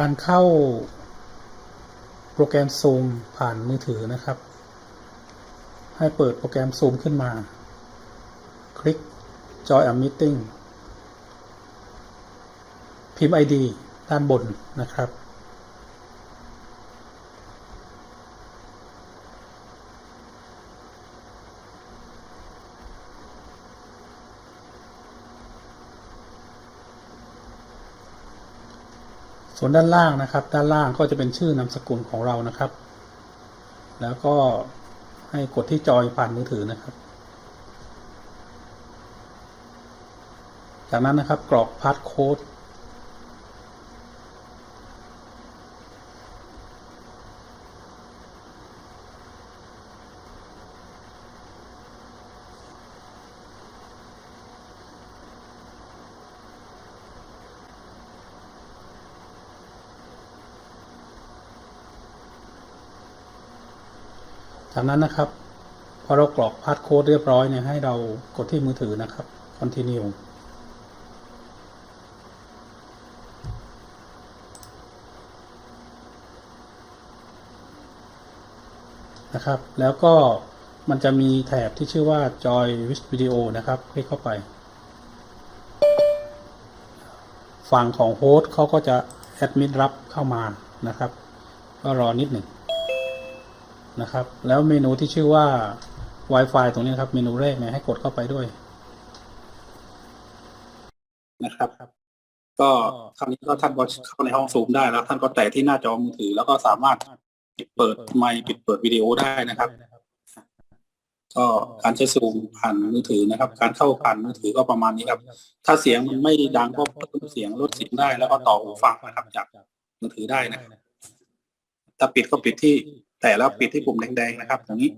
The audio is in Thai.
การเข้าโปรแกรม Zoom ผ่านมือถือนะครับ ให้เปิดโปรแกรม Zoom ขึ้นมา คลิก Join a Meeting พิมพ์ ID ด้านบนนะครับ ส่วนด้านล่างนะครับ ด้านล่างก็จะเป็นชื่อนามสกุลของเรานะครับ แล้วก็ให้กดที่จอยผ่านมือถือนะครับ จากนั้นนะครับกรอกพาสโค้ด จากนั้นนะครับพอเรากรอกพาสโค้ดเรียบร้อยเนี่ยให้เรากดที่มือถือนะครับ continue นะครับ แล้วก็มันจะมีแถบที่ชื่อว่า Joy with Video นะครับ คลิกเข้าไป ฝั่งของโฮสต์เขาก็จะแอดมิดรับเข้ามานะครับ ก็รอนิดหนึ่ง นะครับ แล้วเมนูที่ชื่อว่า Wi-Fi ตรงนี้ครับ เมนูแรกเนี่ยให้กดเข้าไปด้วย นะครับ ก็คราวนี้ก็ท่านก็เข้าในห้องซูมได้แล้ว ท่านก็แตะที่หน้าจอมือถือ แล้วก็สามารถปิดเปิดไมค์ปิดเปิดวิดีโอได้นะครับ ก็การใช้ซูมผ่านมือถือนะครับ การเข้าผ่านมือถือก็ประมาณนี้ครับ ถ้าเสียงมันไม่ดังก็เพิ่มเสียงลดเสียงได้ แล้วก็ต่อหูฟังนะครับจากมือถือได้นะครับถ้าปิดก็ปิดที่ แต่แล้วปิดที่ปุ่มแดงๆนะครับตรงนี้